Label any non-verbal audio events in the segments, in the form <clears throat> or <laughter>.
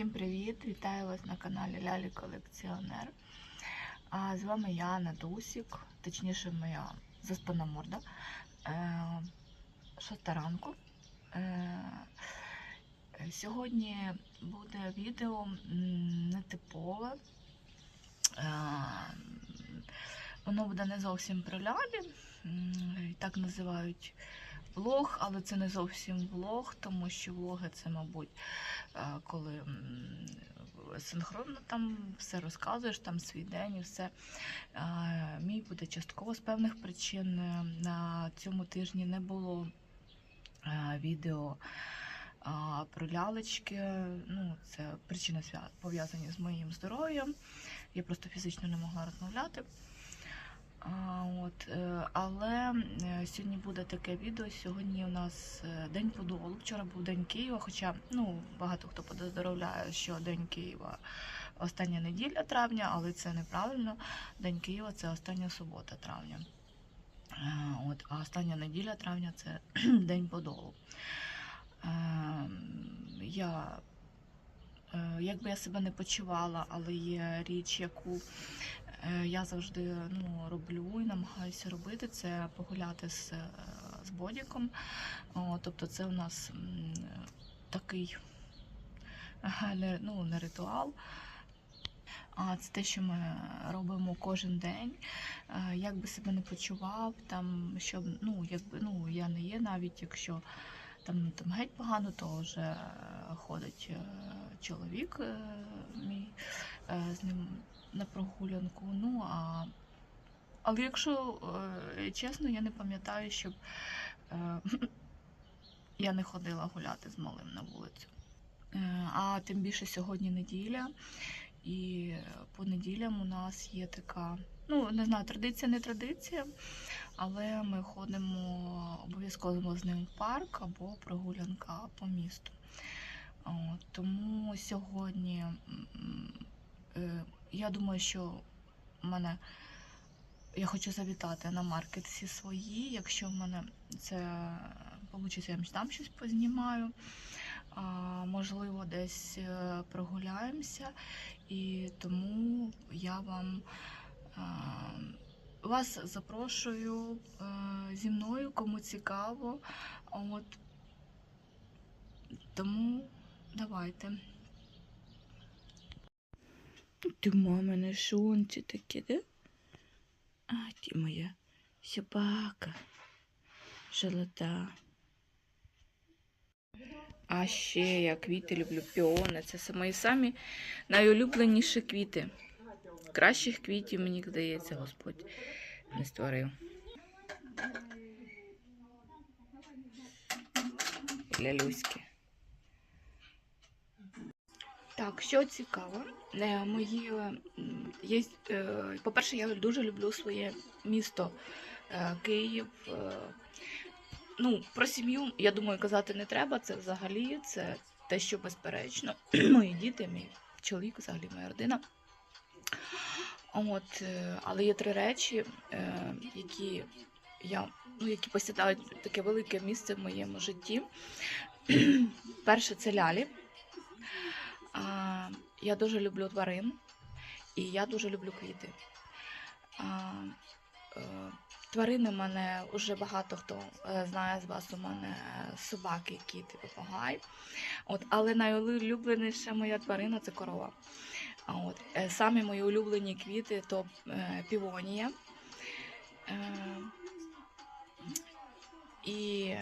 Всім привіт! Вітаю вас на каналі Лялі Колекціонер. А з вами я, Надусік, точніше, моя заспана морда. Е, шоста ранку. Е, сьогодні буде відео нетипове. Е, воно буде не зовсім про лялі. Так називають влог, але це не зовсім влог, тому що влоги це, мабуть, е, коли синхронно там все розказуєш, там свій день і все. Е, Мій буде частково з певних причин. Е, На цьому тижні не було відео про лялечки. Ну, це причини пов'язані з моїм здоров'ям. Я просто фізично не могла розмовляти. От, е, але е, сьогодні буде таке відео. Сьогодні у нас е, День Подолу. Вчора був День Києва, хоча ну, багато хто поздоровляє, що День Києва остання неділя травня, але це неправильно. День Києва це остання субота травня. От, а остання неділя травня це <clears throat> День Подолу. Я, е, як би я себе не почувала, але є річ, яку я завжди ну, роблю і намагаюся робити, це погуляти з, е, з бодіком. Тобто це у нас такий е, не, ну, не ритуал. А це те, що ми робимо кожен день. Е, Як би себе не почував, там, щоб, ну, якби, ну, я не є, навіть якщо там, там геть погано, то вже е, ходить е, чоловік е, мій е, з ним на прогулянку. Ну, а... Але якщо е, чесно, я не пам'ятаю, щоб е, <clears throat> я не ходила гуляти з малим на вулицю. Е, А тим більше сьогодні неділя, і по неділям у нас є така, ну не знаю, традиція, не традиція, але ми ходимо обов'язково з ним в парк або прогулянка по місту. Тому сьогодні я думаю, що мене я хочу завітати на маркет всі свої. Якщо в мене це вийде, я там щось познімаю. А, можливо, десь е, прогуляємося, і тому я вам а, вас запрошую е, зі мною, кому цікаво. От тому давайте. Ти мамине шонці таке, да? А, ти моя собака. Золота. А ще я квіти люблю піони. Це мої самі найулюбленіші квіти. Кращих квітів, мені здається, Господь не створив. Лялюськи. Так, що цікаво, е, мої є, е, по-перше, я дуже люблю своє місто е, Київ. Ну, про сім'ю, я думаю, казати не треба. Це взагалі це те, що безперечно. <clears throat> Мої діти, мій чоловік, взагалі моя родина. От, але є три речі, які я, ну, які посідають таке велике місце в моєму житті. <clears throat> Перше це лялі. Я дуже люблю тварин і я дуже люблю квіти. Е, тварини в мене вже багато хто е, знає з вас. У мене собаки, кіти, попугай. От, але найулюбленіша моя тварина це корова. От, е, самі мої улюблені квіти то півонія. І.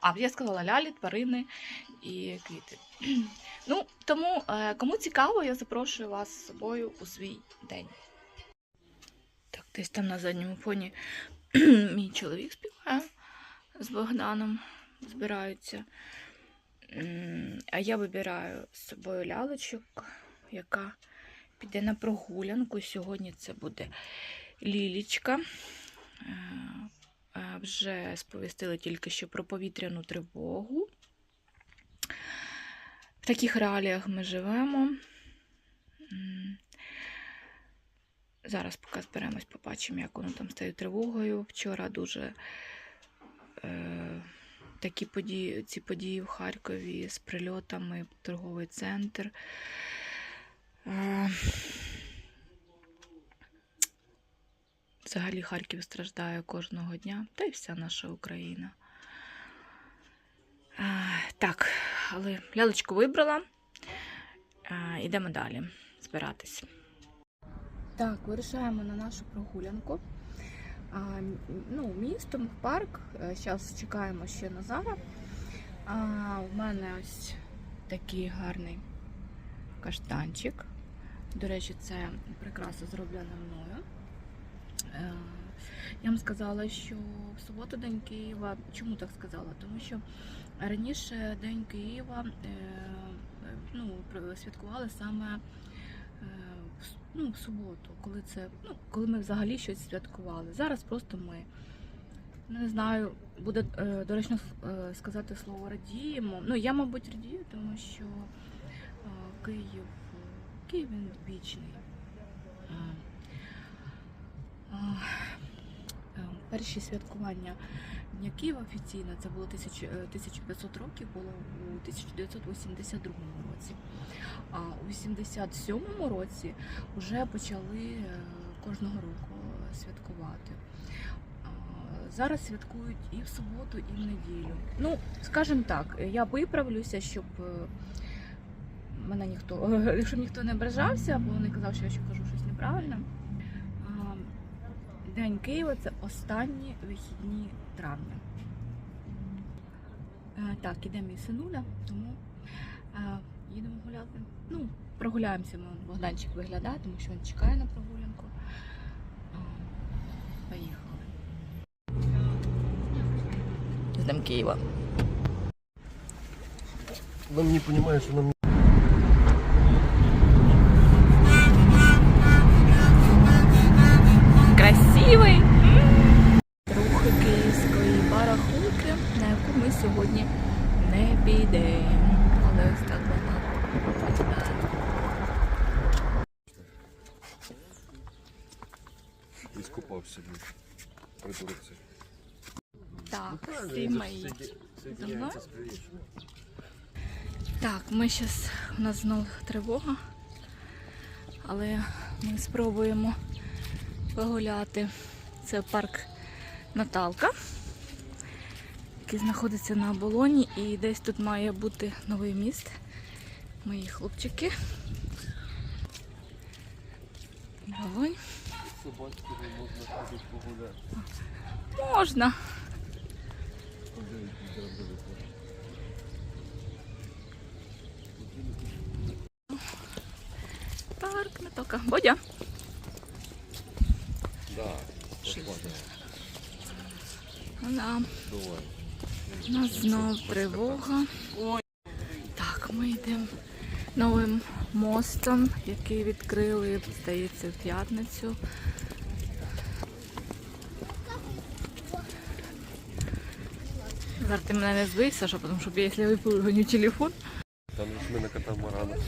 А, я сказала лялі, тварини і квіти. <clears throat> Ну, тому, е, кому цікаво, я запрошую вас з собою у свій день. Так, десь там на задньому фоні <clears throat> мій чоловік співає з Богданом, збираються. А я вибираю з собою лялечок, яка піде на прогулянку. Сьогодні це буде лілічка. Е, Вже сповістили тільки що про повітряну тривогу. В таких реаліях ми живемо. Зараз поки зберемось, побачимо, як воно там стає тривогою. Вчора дуже е, такі події, ці події в Харкові з прильотами, торговий центр. Е, Взагалі Харків страждає кожного дня, та й вся наша Україна. Е, Так, але лялечку вибрала. Е, Йдемо далі збиратись. Так, вирішаємо на нашу прогулянку. Ну, містом, в парк. Зараз чекаємо ще Назара. У мене ось такий гарний каштанчик. До речі, це прикраса зроблена мною. Е, Я вам сказала, що в суботу День Києва. Чому так сказала? Тому що раніше День Києва е, ну, святкували саме е, ну, в суботу, коли це, ну, коли ми взагалі щось святкували. Зараз просто ми. ну, Не знаю, буде доречно сказати слово радіємо. Ну, я, мабуть, радію, тому що Київ, Київ він вічний. Е, е, е, Перші святкування Дня Києва офіційно це було 1000, е, 1500 років, було у 1982 році. А у 87-му році вже почали е, кожного року святкувати. Зараз святкують і в суботу, і в неділю. Ну, скажімо так, я виправлюся, щоб е, мене ніхто, <laughs> щоб ніхто не ображався, бо не казав, що я ще кажу щось неправильне. День Києва це останні вихідні травня. Е, Так, іде мій синуля, тому е, їдемо гуляти. Ну, прогуляємося, ми Богданчик виглядає, тому що він чекає на прогулянку. А, Поїхали. Ждем Києва. Нам не понимаешь, что нам Придурок. Так, всі мої. Соединяется с приличием. Так, ми зараз у нас знов тривога, але ми спробуємо погуляти. Це парк Наталка, який знаходиться на оболоні, і десь тут має бути новий міст. Мої хлопчики. Оболонь. Собачками можно ходить погулять. Можна. Парк Наталка. Бодя. Да, Вона. У нас знов тривога. Так, ми йдемо новим мостом, який відкрили, здається, в п'ятницю. Зараз ти мене не збився, Саша, тому що я, якщо я гоню телефон. Там ж ми на катамаранах.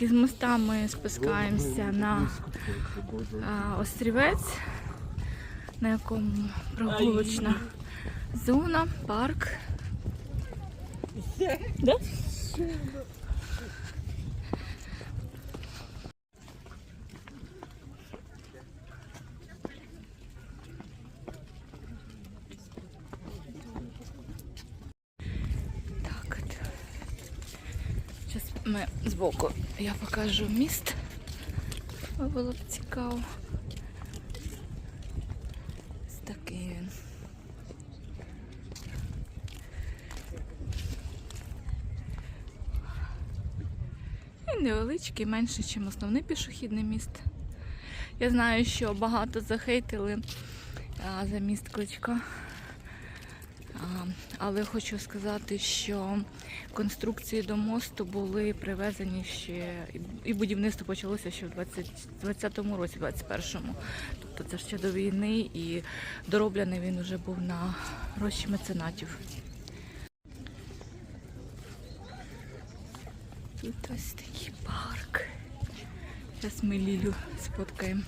Так, із моста ми спускаємося на острівець, на якому прогулочна зона, парк. Да? Так. Зараз ми збоку я покажу міст. Було б цікаво. Ось такий він. Він невеличкий, менше, ніж основний пішохідний міст. Я знаю, що багато захейтили за міст Кличка. Але хочу сказати, що конструкції до мосту були привезені ще, і будівництво почалося ще в 20, 20-му році, 21-му. Тобто це ще до війни і дороблений він вже був на гроші меценатів. Тут ось такий парк. Зараз ми Лілю сфоткаємо.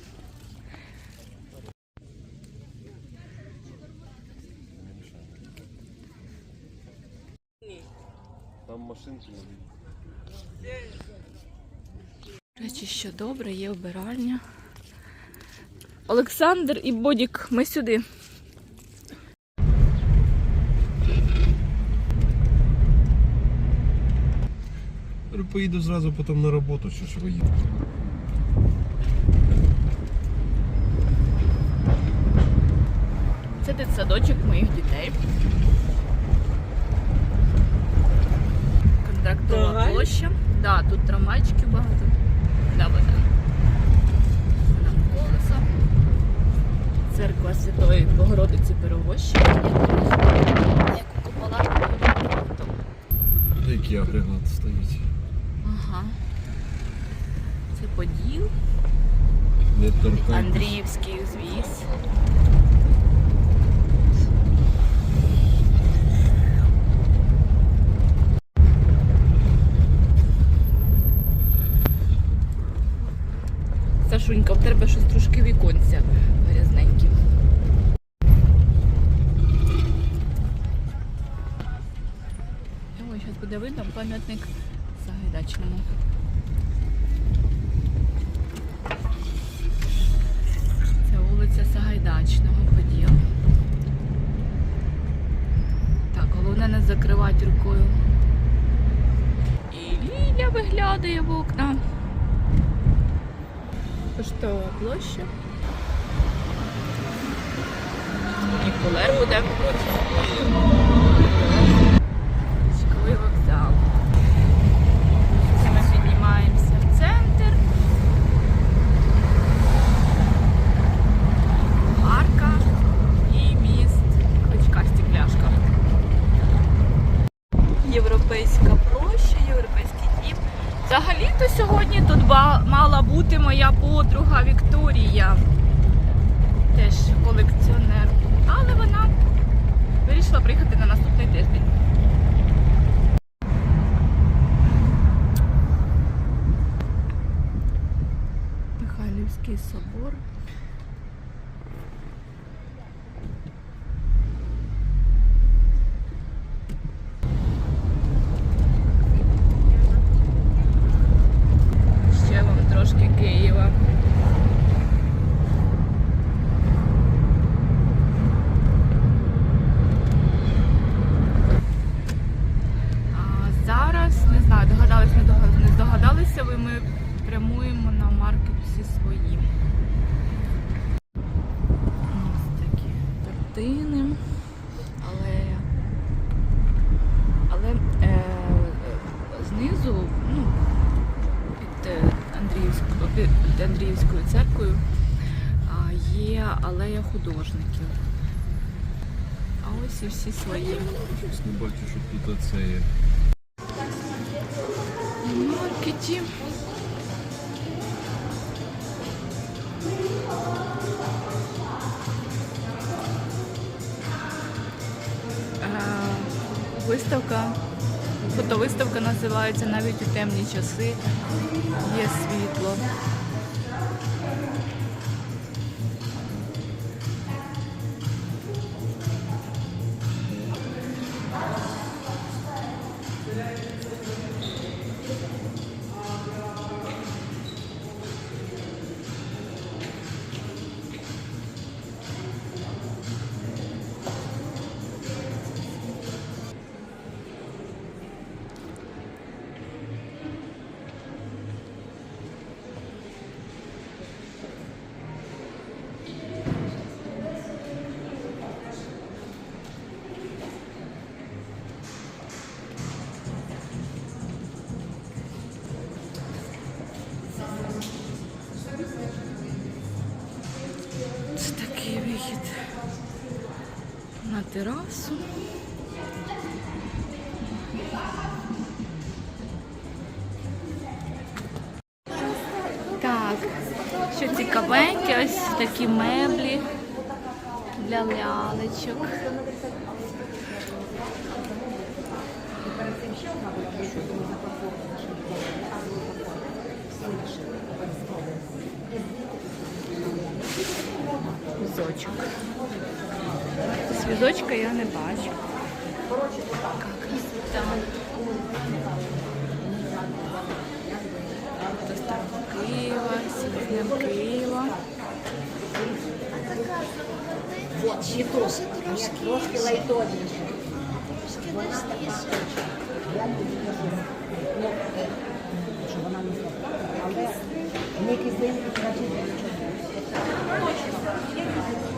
Речі, що добре, є вбиральня. Олександр і Бодік, ми сюди. Поїду зразу потім на роботу, що ж ви їдете. Це дитсадочок моїх дітей. Контрактова Трамвай? площа. Да, тут трамвайчиків багато. Да, вот там. Там колесо. Церква Святої Богородиці Перевощення. Як у Купола. Який агрегат стоїть? Ага. Це Поділ. Не торкайтесь. Андріївський узвіз. Тебе щось трошки віконця грязненькі. Ой, зараз буде видно пам'ятник Сагайдачному. Це вулиця Сагайдачного поділ. Так, головне не закривати рукою. І Ліля виглядає в окна. Поштова площа. Ніколер буде. Річковий вокзал. Ми піднімаємося в центр. арка і міст Кличка Стекляшка. Європейська площа, дім. Взагалі-то сьогодні тут мала бути моя подруга Вікторія. Теж колекціонер. Але вона вирішила приїхати на наступний тиждень. Михайлівський собор. Ще вам трошки Києва. А зараз не знаю, догадались, не догадались, не здогадалися ви, ми прямуємо на маркет всі свої. Ось такі картини. Але, але е, знизу, ну, під е, Андріївською, під Андріївською церквою а, є алея художників. А ось і всі свої. Щось не бачу, що тут оце є. На маркеті. Е, Виставка, фотовиставка називається навіть у темні часи є світло. терасу. Так, що цікавеньке, ось такі меблі для лялечок. Кузочок. З я не бачу. Доставка Києва, сім Києва. Ще трошки, трошки лайтовніше. Ну, е, щоб вона не але не кислинки, краще Ну,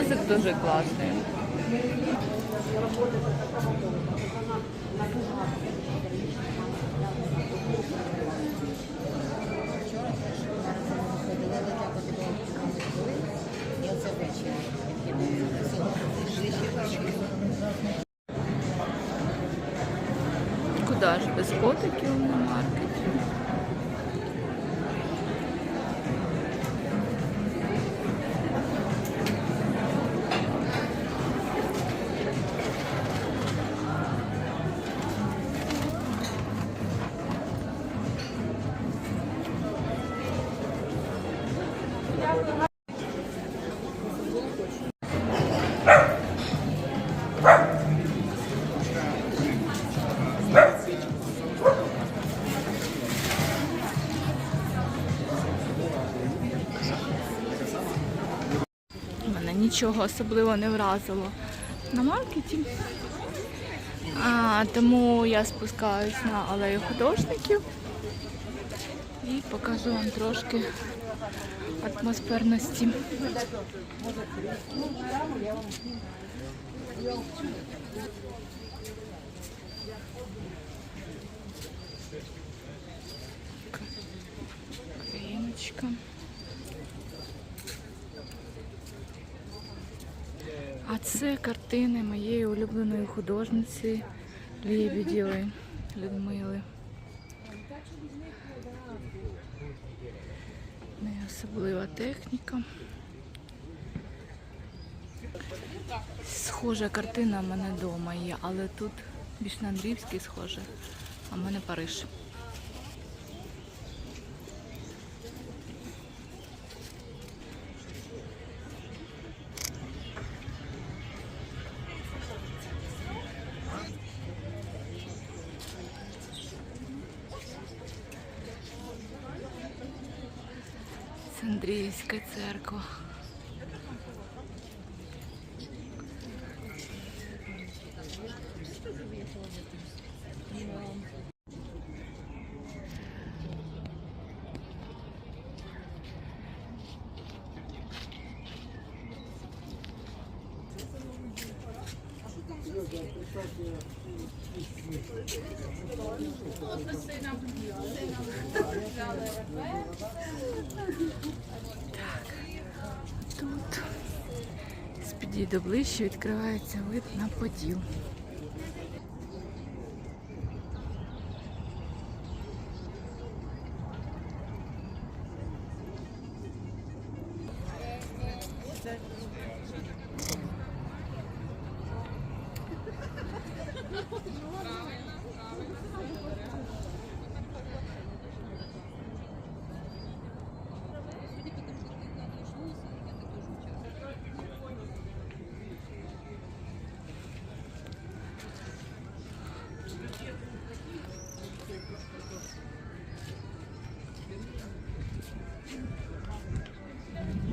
возик дуже класний. Куди ж без котиків на маркеті? Нічого особливо не вразило на маркеті. А, тому я спускаюсь на алею художників і покажу вам трошки атмосферності. Україночка. А це картини моєї улюбленої художниці Лебедєвої Людмили. Не особлива техніка. Схожа картина в мене вдома є, але тут більш на Андріївський схоже, а в мене Париж. Це Андріївська церква. Тут з підійду ближче відкривається вид на поділ.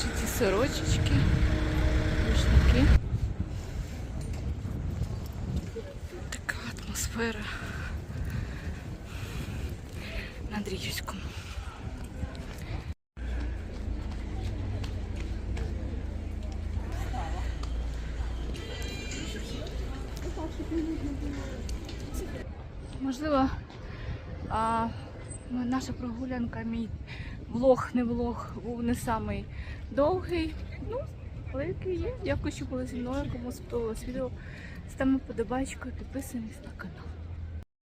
ще ці сорочечки, рушники. Така атмосфера на Андріївському. Можливо, а, наша прогулянка, мій влог, не влог, був не самий довгий. Ну, який є. Дякую, що були зі мною. Кому сподобалось відео, ставимо подобачку, підписуємось на канал.